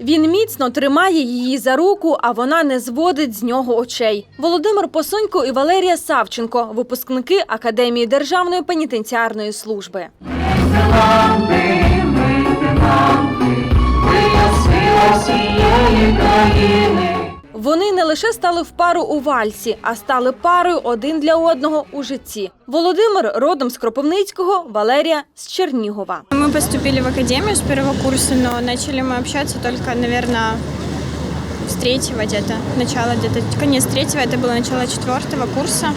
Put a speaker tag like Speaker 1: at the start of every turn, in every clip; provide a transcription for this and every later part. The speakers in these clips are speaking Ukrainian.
Speaker 1: Він міцно тримає її за руку, а вона не зводить з нього очей. Володимир Посонько і Валерія Савченко, випускники Академії Державної пенітенціарної служби. Вони не лише стали в пару у вальсі, а стали парою один для одного у житті. Володимир родом з Кропивницького, Валерія з Чернігова.
Speaker 2: Мы поступили в академию с первого курса, но начали мы общаться только, наверное, с третьего где-то, начало где-то, конец третьего, это было начало четвертого курса.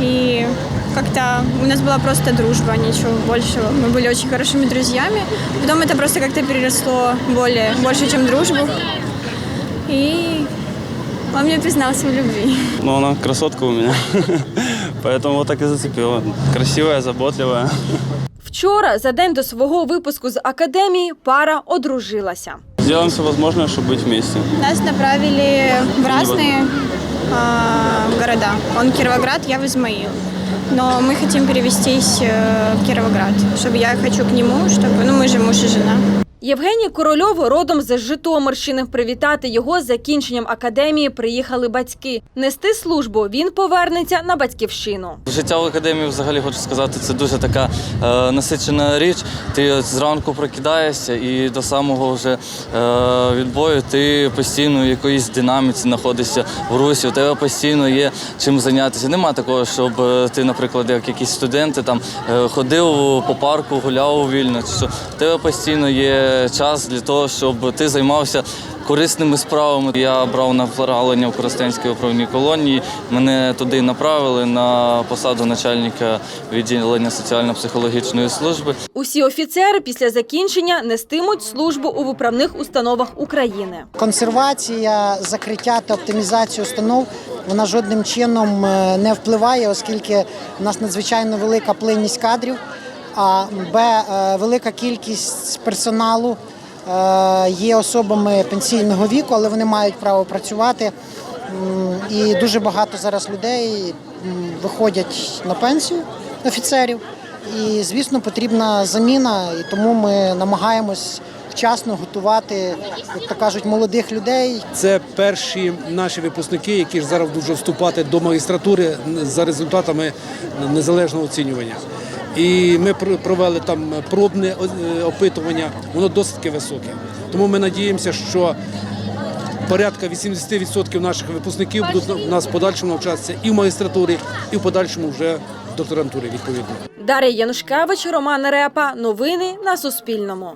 Speaker 2: И как-то у нас была просто дружба, ничего большего. Мы были очень хорошими друзьями. Потом это просто как-то переросло более, больше, чем дружбу. И он мне признался в любви.
Speaker 3: Но она красотка у меня. Поэтому вот так и зацепила. Красивая, заботливая.
Speaker 1: Вчора, за день до свого випуску з академії, пара одружилася.
Speaker 3: Сделаем все возможное, чтобы быть вместе.
Speaker 2: Нас направили в разные а, города. Он Кировоград, я в Измаил. Но мы хотим перевестись э, в Кировоград, чтобы я хочу к нему, чтобы, ну мы же муж и жена.
Speaker 1: Євгеній Корольов родом з Житомирщини. Привітати його з закінченням академії приїхали батьки. Нести службу він повернеться на батьківщину.
Speaker 3: Життя в академії, взагалі хочу сказати, це дуже така е, насичена річ. Ти зранку прокидаєшся і до самого вже е, відбою ти постійно в якоїсь динаміці знаходишся в русі. У тебе постійно є чим зайнятися. Нема такого, щоб е, ти, наприклад, як якісь студенти там е, ходив по парку, гуляв вільно. Що у тебе постійно є час для того, щоб ти займався корисними справами. Я брав направлення в Коростенській управній колонії. Мене туди направили на посаду начальника відділення соціально-психологічної служби.
Speaker 1: Усі офіцери після закінчення нестимуть службу у виправних установах України.
Speaker 4: Консервація, закриття та оптимізація установ вона жодним чином е, не впливає, оскільки у нас надзвичайно велика плинність кадрів, а б е, велика кількість персоналу е, є особами пенсійного віку, але вони мають право працювати. І дуже багато зараз людей виходять на пенсію офіцерів. І, звісно, потрібна заміна, і тому ми намагаємось вчасно готувати, як то кажуть, молодих людей.
Speaker 5: Це перші наші випускники, які ж зараз будуть вступати до магістратури за результатами незалежного оцінювання. І ми пр- провели там пробне е, опитування, воно досить високе. Тому ми надіємося, що порядка 80% наших випускників будуть у нас в подальшому навчатися і в магістратурі, і в подальшому вже в докторантурі відповідно.
Speaker 1: Дар'я Янушкевич, Роман Репа. Новини на Суспільному.